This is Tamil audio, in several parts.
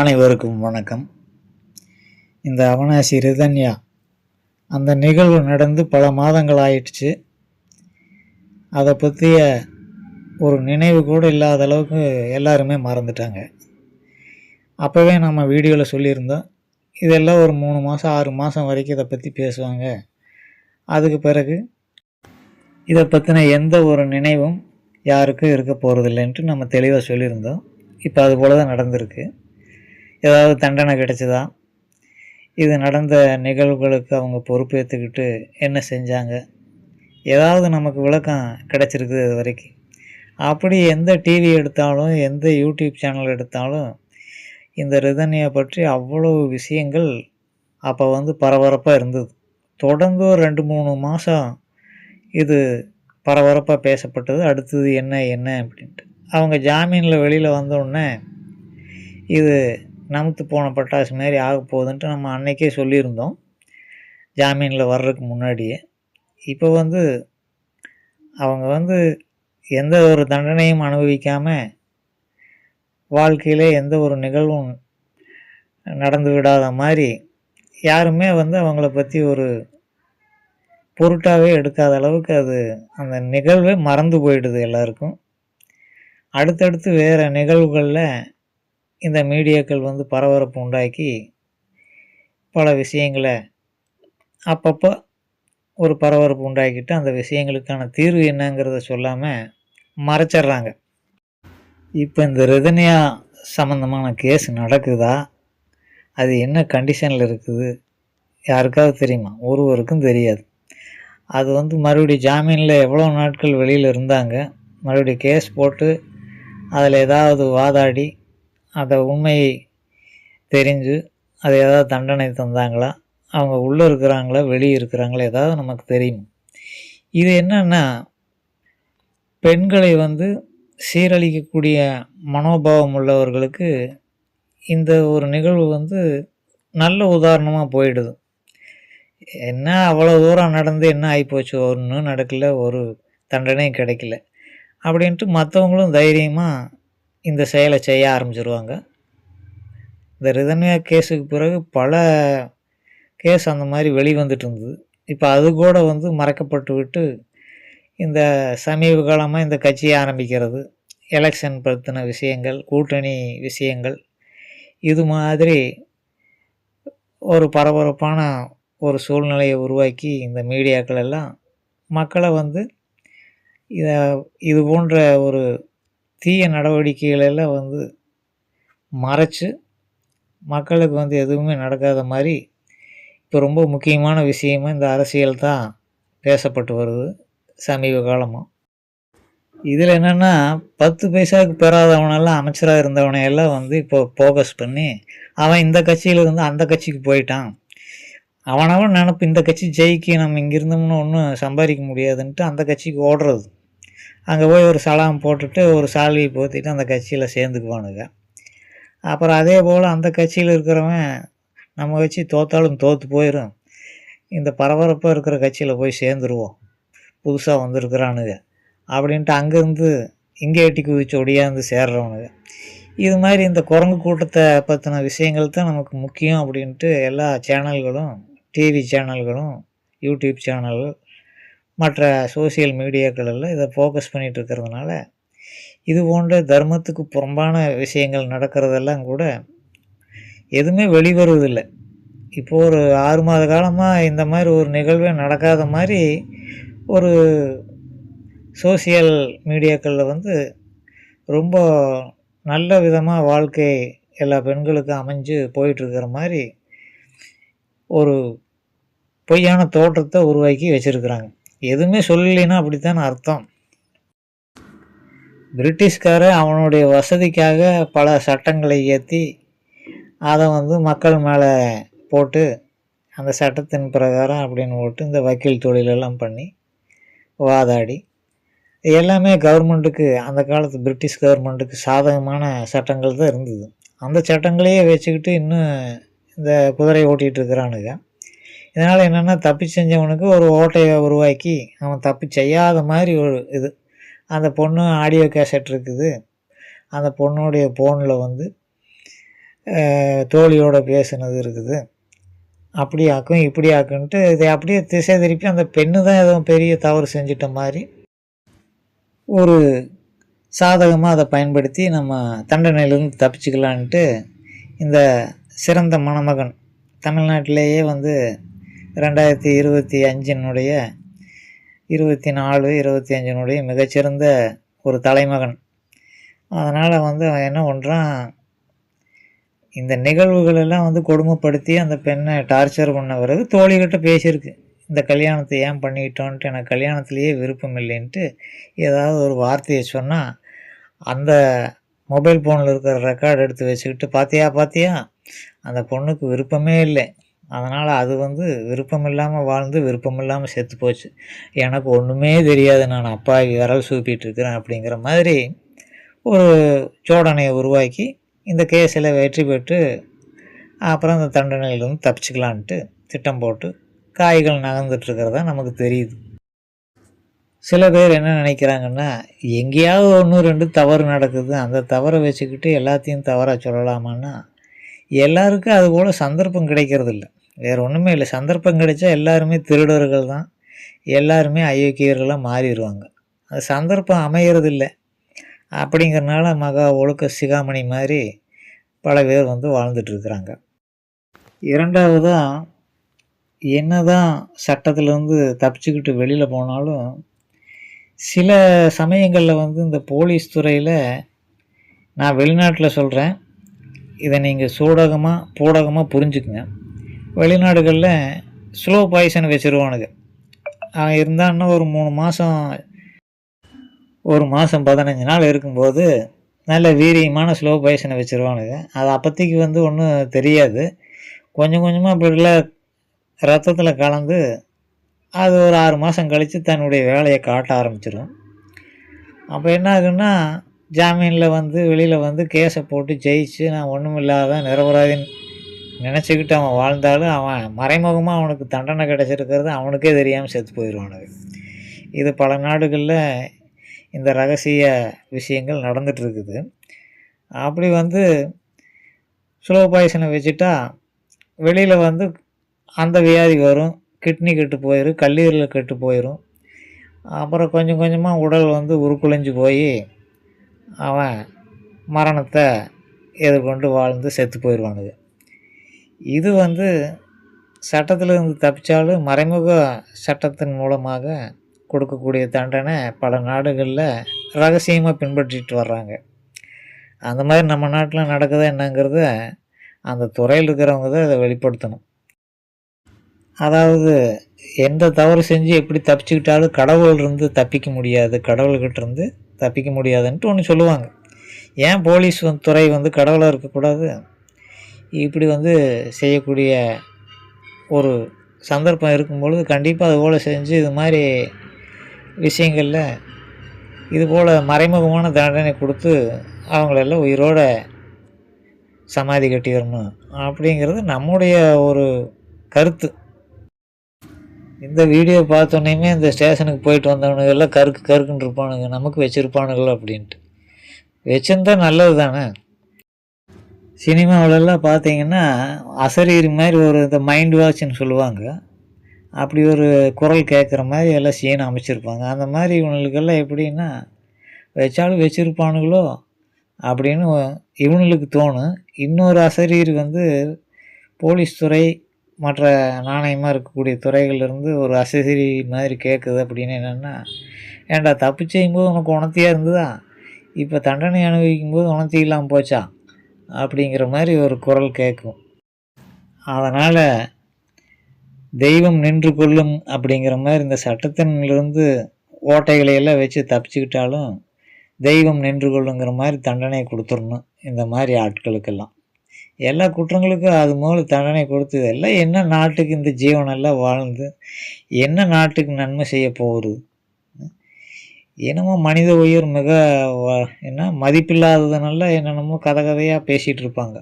அனைவருக்கும் வணக்கம். இந்த அவனாசி ரிதன்யா அந்த நிகழ்வு நடந்து பல மாதங்கள் ஆயிடுச்சு அதை பற்றிய ஒரு நினைவு கூட இல்லாத அளவுக்கு எல்லாருமே மறந்துட்டாங்க. அப்போவே நம்ம வீடியோவில் சொல்லியிருந்தோம் இதெல்லாம் ஒரு மூணு மாதம் ஆறு மாதம் வரைக்கும் இதை பற்றி பேசுவாங்க. அதுக்கு பிறகு இதை பற்றின எந்த ஒரு நினைவும் யாருக்கும் இருக்க போகிறதில்லைன்ட்டு நம்ம தெளிவாக சொல்லியிருந்தோம். இப்போ அதுபோல் தான் நடந்திருக்கு. ஏதாவது தண்டனை கிடைச்சதா? இது நடந்த நிகழ்வுகளுக்கு அவங்க பொறுப்பேற்றுக்கிட்டு என்ன செஞ்சாங்க? ஏதாவது நமக்கு விளக்கம் கிடச்சிருக்குது இது வரைக்கும். அப்படி எந்த டிவி எடுத்தாலும் எந்த யூடியூப் சேனல் எடுத்தாலும் இந்த ரிதனியை பற்றி அவ்வளோ விஷயங்கள் அப்போ வந்து பரபரப்பாக இருந்தது. தொடர்ந்து ஒரு ரெண்டு மூணு மாதம் இது பரபரப்பாக பேசப்பட்டது. அடுத்தது என்ன என்ன அப்படின்ட்டு. அவங்க ஜாமீனில் வெளியில் வந்தோடனே இது நமுத்து போன பட்டாசு மாரி ஆக போகுதுன்ட்டு நம்ம அன்னைக்கே சொல்லியிருந்தோம். ஜாமீனில் வர்றதுக்கு முன்னாடியே. இப்போ வந்து அவங்க வந்து எந்த ஒரு தண்டனையும் அனுபவிக்காமல் வாழ்க்கையிலே எந்த ஒரு நிகழ்வும் நடந்து விடாத மாதிரி யாருமே வந்து அவங்கள பற்றி ஒரு பொருட்டாகவே எடுக்காத அளவுக்கு அது அந்த நிகழ்வே மறந்து போயிடுது எல்லாருக்கும். அடுத்தடுத்து வேறு நிகழ்வுகளில் இந்த மீடியாக்கள் வந்து பரபரப்பு உண்டாக்கி பல விஷயங்களை அப்பப்போ ஒரு பரபரப்பு உண்டாக்கிட்டு அந்த விஷயங்களுக்கான தீர்வு என்னங்கிறத சொல்லாமல் மறைச்சிட்றாங்க. இப்போ இந்த ரதனியா சம்மந்தமான கேஸ் நடக்குதா? அது என்ன கண்டிஷனில் இருக்குது? யாருக்காவது தெரியுமா? ஒருவருக்கும் தெரியாது. அது வந்து மறுபடியும் ஜாமீனில் எவ்வளோ நாட்கள் வெளியில் இருந்தாங்க? மறுபடியும் கேஸ் போட்டு அதில் ஏதாவது வாதாடி அதை உண்மையை தெரிஞ்சு அது ஏதாவது தண்டனை தந்தாங்களா? அவங்க உள்ளே இருக்கிறாங்களா? வெளியே இருக்கிறாங்களா? ஏதாவது நமக்கு தெரியும் இது என்னன்னா பெண்களை வந்து சீரழிக்கக்கூடிய மனோபாவம் உள்ளவர்களுக்கு இந்த ஒரு நிகழ்வு வந்து நல்ல உதாரணமாக போயிடுது. என்ன அவ்வளோ தூரம் நடந்து என்ன ஆகிப்போச்சு ஒன்றும் நடக்கல ஒரு தண்டனையும் கிடைக்கல. அப்படின்ட்டு மற்றவங்களும் தைரியமாக இந்த செயலை செய்ய ஆரம்பிச்சிருவாங்க. இந்த ரிதன்யா கேஸுக்கு பிறகு பல கேஸ் அந்த மாதிரி வெளிவந்துட்டு இருந்தது இப்போ அது கூட வந்து மறக்கப்பட்டு விட்டு இந்த சமீப காலமாக இந்த கட்சியை ஆரம்பிக்கிறது எலெக்ஷன் பற்றின விஷயங்கள் கூட்டணி விஷயங்கள் இது மாதிரி ஒரு பரபரப்பான ஒரு சூழ்நிலையை உருவாக்கி இந்த மீடியாக்கள் எல்லாம் மக்களை வந்து இதை இது போன்ற ஒரு தீய நடவடிக்கைகளெல்லாம் வந்து மறைச்சு மக்களுக்கு வந்து எதுவுமே நடக்காத மாதிரி இப்போ ரொம்ப முக்கியமான விஷயமா இந்த அரசியல் தான் பேசப்பட்டு வருது சமீப காலமாக இதில் என்னென்னா பத்து பைசாவுக்கு பெறாதவனெல்லாம் அமைச்சராக இருந்தவனையெல்லாம் வந்து இப்போ ஃபோக்கஸ் பண்ணி அவன் இந்த கட்சியிலிருந்து அந்த கட்சிக்கு போயிட்டான். அவனவன் நினப்பு இந்த கட்சி ஜெயிக்க நம்ம இங்கே இருந்தோம்னு ஒன்றும் சம்பாதிக்க முடியாதுன்ட்டு அந்த கட்சிக்கு ஓடுறது. அங்கே போய் ஒரு சலாம் போட்டுட்டு ஒரு சாலியை போத்திட்டு அந்த கட்சியில் சேர்ந்துக்குவானுங்க. அப்புறம் அதே போல் அந்த கட்சியில் இருக்கிறவன் நம்ம கட்சி தோத்தாலும் தோற்று போயிடும் இந்த பரபரப்பாக இருக்கிற கட்சியில் போய் சேர்ந்துருவோம். புதுசாக வந்திருக்கிறானுங்க. அப்படின்ட்டு அங்கேருந்து இங்கே எட்டி குதிச்சு ஒடியாந்து சேர்றவனுங்க. இது மாதிரி இந்த குரங்கு கூட்டத்தை பற்றின விஷயங்கள் தான் நமக்கு முக்கியம் அப்படின்ட்டு எல்லா சேனல்களும் டிவி சேனல்களும் யூடியூப் சேனல் மற்ற சோசியல் மீடியாக்களெல்லாம் இதை ஃபோக்கஸ் பண்ணிகிட்டு இருக்கிறதுனால இது போன்ற தர்மத்துக்கு புறம்பான விஷயங்கள் நடக்கிறதெல்லாம் கூட எதுவுமே வெளிவருவதில்லை. இப்போது ஒரு ஆறு மாத காலமாக இந்த மாதிரி ஒரு நிகழ்வே நடக்காத மாதிரி ஒரு சோசியல் மீடியாக்களில் வந்து ரொம்ப நல்ல விதமாக வாழ்க்கை எல்லா பெண்களுக்கும் அமைஞ்சு போயிட்டுருக்கிற மாதிரி ஒரு பொய்யான தோற்றத்தை உருவாக்கி வச்சுருக்குறாங்க. எதுவுமே சொல்லலைன்னா அப்படித்தான் அர்த்தம். பிரிட்டிஷ்கார அவனுடைய வசதிக்காக பல சட்டங்களை ஏற்றி அதை வந்து மக்கள் மேலே போட்டு அந்த சட்டத்தின் பிரகாரம் அப்படின்னு போட்டு இந்த வக்கீல் தொழிலெல்லாம் பண்ணி வாதாடி. எல்லாமே கவர்மெண்ட்டுக்கு அந்த காலத்து பிரிட்டிஷ் கவர்மெண்ட்டுக்கு சாதகமான சட்டங்கள் தான் இருந்தது. அந்த சட்டங்களையே வச்சுக்கிட்டு இன்னும் இந்த குதிரை ஓட்டிகிட்டு இருக்கிறானுங்க. இதனால் என்னென்னா தப்பி செஞ்சவனுக்கு ஒரு ஓட்டையை உருவாக்கி அவன் தப்பு செய்யாத மாதிரி ஒரு இது. அந்த பொண்ணு ஆடியோ கேசட் இருக்குது. அந்த பொண்ணுடைய ஃபோனில் வந்து தோழியோடு தோழியோட பேசுனது இருக்குது. அப்படி ஆக்கும் இப்படி ஆக்குன்ட்டு இதை அப்படியே திசை திருப்பி அந்த பெண்ணு தான் எதுவும் பெரிய தவறு செஞ்சிட்ட மாதிரி ஒரு சாதகமாக அதை பயன்படுத்தி நம்ம தண்டனையிலிருந்து தப்பிச்சுக்கலான்ட்டு இந்த சிறந்த மணமகன் தமிழ்நாட்டிலேயே வந்து ரெண்டாயிரத்தி இருபத்தி அஞ்சினுடைய இருபத்தி நாலு இருபத்தி அஞ்சினுடைய மிகச்சிறந்த ஒரு தலைமகன். அதனால் வந்து அவன் என்ன பண்ணுறான் இந்த நிகழ்வுகளெல்லாம் வந்து கொடுமைப்படுத்தி அந்த பெண்ணை டார்ச்சர் பண்ண பிறகு தோழிகிட்ட பேசியிருக்கு. இந்த கல்யாணத்தை ஏன் பண்ணிக்கிட்டோன்ட்டு எனக்கு கல்யாணத்துலேயே விருப்பம் இல்லைன்ட்டு ஏதாவது ஒரு வார்த்தையை சொன்னால் அந்த மொபைல் ஃபோனில் இருக்கிற ரெக்கார்டு எடுத்து வச்சுக்கிட்டு பார்த்தியா பார்த்தியா அந்த பொண்ணுக்கு விருப்பமே இல்லை. அதனால் அது வந்து விருப்பம் இல்லாமல் வாழ்ந்து விருப்பம் இல்லாமல் செத்து போச்சு. எனக்கு ஒன்றுமே தெரியாது. நான் அப்பாவி விரல் சூப்பிட்டு இருக்கிறேன் அப்படிங்கிற மாதிரி ஒரு சோடனையை உருவாக்கி இந்த கேஸில் வெற்றி பெற்று அப்புறம் அந்த தண்டனையிலிருந்து தப்பிச்சுக்கலான்ட்டு திட்டம் போட்டு காய்கள் நகர்ந்துட்டுருக்கிறதா நமக்கு தெரியுது. சில பேர் என்ன நினைக்கிறாங்கன்னா எங்கேயாவது ஒன்று ரெண்டு தவறு நடக்குது. அந்த தவறை வச்சுக்கிட்டு எல்லாத்தையும் தவறாக சொல்லலாமான்னா எல்லாருக்கும் அது போல் சந்தர்ப்பம் கிடைக்கிறதில்ல. வேறு ஒன்றுமே இல்லை. சந்தர்ப்பம் கிடைச்சா எல்லாருமே திருடர்கள் தான். எல்லாருமே அயோக்கியர்களாக மாறிடுவாங்க. அது சந்தர்ப்பம் அமையறது இல்லை அப்படிங்கிறனால மகா ஒழுக்க சிகாமணி மாதிரி பல பேர் வந்து வாழ்ந்துட்டு இருக்கிறாங்க இரண்டாவதாக என்னதான் சட்டத்திலேருந்து தப்பிச்சுக்கிட்டு வெளியில் போனாலும் சில சமயங்களில் வந்து இந்த போலீஸ் துறையில் நான் வெளிநாட்டில் சொல்கிறேன் இதை நீங்கள் சூடகமாக பூடகமாக புரிஞ்சுக்குங்க. வெளிநாடுகளில் ஸ்லோ பாய்சன் வச்சுருவானுங்க. அவன் இருந்தான்னா ஒரு மூணு மாதம் ஒரு மாதம் பதினஞ்சு நாள் இருக்கும்போது நல்ல வீரியமான ஸ்லோ பாய்சனை வச்சுருவானுங்க. அது அப்போதைக்கு வந்து ஒன்றும் தெரியாது. கொஞ்சம் கொஞ்சமாக அப்படிலாம் ரத்தத்தில் கலந்து அது ஒரு ஆறு மாதம் கழித்து தன்னுடைய வேலையை காட்ட ஆரம்பிச்சிடும் அப்போ என்ன ஆகுன்னா ஜாமீனில் வந்து வெளியில் வந்து கேஸை போட்டு ஜெயிச்சு நான் ஒன்றும் இல்லாத நிரபராதின்னு நினச்சிக்கிட்டு அவன் வாழ்ந்தாலும் அவன் மறைமுகமாக அவனுக்கு தண்டனை கிடச்சிருக்கிறது அவனுக்கே தெரியாமல் செத்து போயிடுவானுங்க இது பல நாடுகளில் இந்த ரகசிய விஷயங்கள் நடந்துகிட்ருக்குது அப்படி வந்து ஸ்லோ பாய்சனை வச்சுட்டா வெளியில் வந்து அந்த வியாதி வரும் கிட்னி கெட்டு போயிடும் கல்லீரல் கெட்டு போயிடும் அப்புறம் கொஞ்சம் கொஞ்சமாக உடல் வந்து உருக்குலைஞ்சு போய் அவன் மரணத்தை எதிர்கொண்டு வாழ்ந்து செத்து போயிடுவானுங்க. இது வந்து சட்டத்தில் இருந்து தப்பிச்சாலும் மறைமுக சட்டத்தின் மூலமாக கொடுக்கக்கூடிய தண்டனை பல நாடுகளில் ரகசியமாக பின்பற்றிட்டு வர்றாங்க. அந்த மாதிரி நம்ம நாட்டில் நடக்குதா என்னங்கிறத அந்த துறையில் இருக்கிறவங்க தான் அதை வெளிப்படுத்தணும். அதாவது எந்த தவறு செஞ்சு எப்படி தப்பிச்சுக்கிட்டாலும் கடவுள் இருந்து தப்பிக்க முடியாது கடவுள்கிட்ட இருந்து தப்பிக்க முடியாதுன்ட்டு ஒன்று சொல்லுவாங்க. ஏன் போலீஸ் துறை வந்து கடவுளாக இருக்கக்கூடாது? இப்படி வந்து செய்யக்கூடிய ஒரு சந்தர்ப்பம் இருக்கும்பொழுது கண்டிப்பாக அது போல் செஞ்சு இது மாதிரி விஷயங்களில் இது போல் மறைமுகமான தண்டனை கொடுத்து அவங்களெல்லாம் உயிரோட சமாதி கட்டிடணும் அப்படிங்கிறது நம்முடைய ஒரு கருத்து. இந்த வீடியோ பார்த்தோன்னே இந்த ஸ்டேஷனுக்கு போயிட்டு வந்தவனுங்கெல்லாம் கருக்கு கருக்குன்னு இருப்பானுங்க நமக்கு வச்சுருப்பானுங்களோ அப்படின்ட்டு. வச்சுருந்தா நல்லது தானே சினிமாவிலலாம் பார்த்தீங்கன்னா அசரீர் மாதிரி ஒரு இந்த மைண்ட் வாட்ச்னு சொல்லுவாங்க. அப்படி ஒரு குரல் கேட்குற மாதிரி எல்லாம் சீன் அமைச்சிருப்பாங்க. அந்த மாதிரி இவனுக்கெல்லாம் எப்படின்னா வச்சாலும் வச்சுருப்பானுங்களோ? அப்படின்னு இவனுங்களுக்கு தோணும். இன்னொரு அசரீர் வந்து போலீஸ் துறை மற்ற நாணயமாக இருக்கக்கூடிய துறைகள்லேருந்து ஒரு அசரி மாதிரி கேட்குது அப்படின்னு என்னென்னா ஏன்டா தப்பு செய்யும்போது உனக்கு உணர்த்தியாக இருந்ததா? இப்போ தண்டனை அனுபவிக்கும் போது உணர்த்தி இல்லாமல் போச்சா? அப்படிங்கிற மாதிரி ஒரு குரல் கேட்கும் அதனால் தெய்வம் நின்று கொள்ளும் அப்படிங்கிற மாதிரி இந்த சட்டத்தினிலிருந்து ஓட்டைகளை எல்லாம் வச்சு தப்பிச்சுக்கிட்டாலும் தெய்வம் நின்று கொள்ளுங்கிற மாதிரி தண்டனை கொடுத்துடணும் இந்த மாதிரி ஆட்களுக்கெல்லாம். எல்லா குற்றங்களுக்கும் அது மூலம் தண்டனை கொடுத்து எல்லாம் என்ன நாட்டுக்கு இந்த ஜீவனெல்லாம் வாழ்ந்து என்ன நாட்டுக்கு நன்மை செய்ய போகுது? என்னமோ மனித உயிர் மிக என்ன மதிப்பில்லாததுனால என்னென்னமோ கதை கதையாக பேசிகிட்டு இருப்பாங்க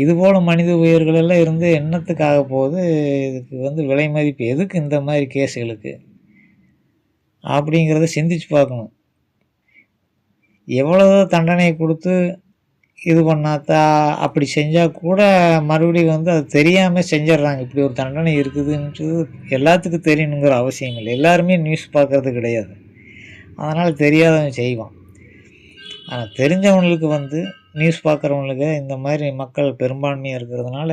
இதுபோல் மனித உயிர்களெல்லாம் இருந்து என்னத்துக்காக போகுது? இதுக்கு வந்து விலை மதிப்பு எதுக்கு இந்த மாதிரி கேஸுகளுக்கு? அப்படிங்கிறத சிந்திச்சு பார்க்கணும். எவ்வளோ தண்டனை கொடுத்து இது பண்ணாத்தா அப்படி செஞ்சால் கூட மறுபடியும் வந்து அது தெரியாமல் செஞ்சிடுறாங்க. இப்படி ஒரு தண்டனை இருக்குதுன்றது எல்லாத்துக்கும் தெரியணுங்கிற அவசியம் இல்லை. எல்லாருமே நியூஸ் பார்க்கறது கிடையாது. அதனால் தெரியாதவன் செய்வான். ஆனால் தெரிஞ்சவங்களுக்கு வந்து நியூஸ் பார்க்குறவங்களுக்கு இந்த மாதிரி மக்கள் பெரும்பான்மையாக இருக்கிறதுனால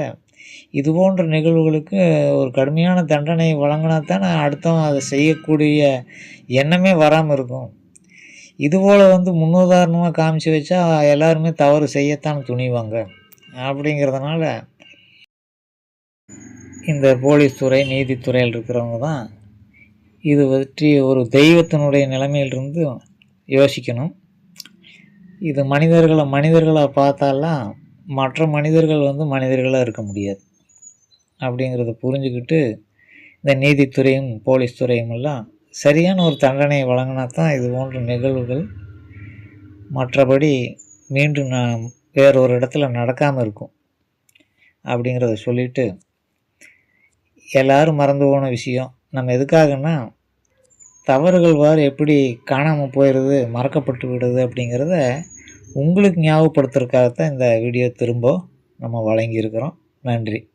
இது போன்ற நிகழ்வுகளுக்கு ஒரு கடுமையான தண்டனை வழங்கினா தான் அடுத்தவன் அதை செய்யக்கூடிய எண்ணமே வராமல் இருக்கும். இதுபோல் வந்து முன்னுதாரணமாக காமிச்சு வச்சா எல்லாருமே தவறு செய்யத்தான் துணிவாங்க. அப்படிங்கிறதுனால இந்த போலீஸ் துறை நீதித்துறையில் இருக்கிறவங்க தான் இது பற்றி ஒரு தெய்வத்தினுடைய நிலைமையிலிருந்து யோசிக்கணும். இது மனிதர்களை மனிதர்களாக பார்த்தாலாம் மற்ற மனிதர்கள் வந்து மனிதர்களாக இருக்க முடியாது. அப்படிங்கிறத புரிஞ்சுக்கிட்டு இந்த நீதித்துறையும் போலீஸ் துறையும் எல்லாம் சரியான ஒரு தண்டனையை வழங்கினா தான் இது போன்ற நிகழ்வுகள் மற்றபடி மீண்டும் நான் வேறொரு இடத்துல நடக்காமல் இருக்கும் அப்படிங்கிறத சொல்லிட்டு எல்லோரும் மறந்து போன விஷயம். நம்ம எதுக்காகன்னா தவறுகள் வார் எப்படி காணாமல் போயிடுது மறக்கப்பட்டு விடுது அப்படிங்கிறத உங்களுக்கு ஞாபகப்படுத்துறதுக்காகத்தான் இந்த வீடியோ திரும்ப நம்ம வழங்கியிருக்கிறோம். நன்றி.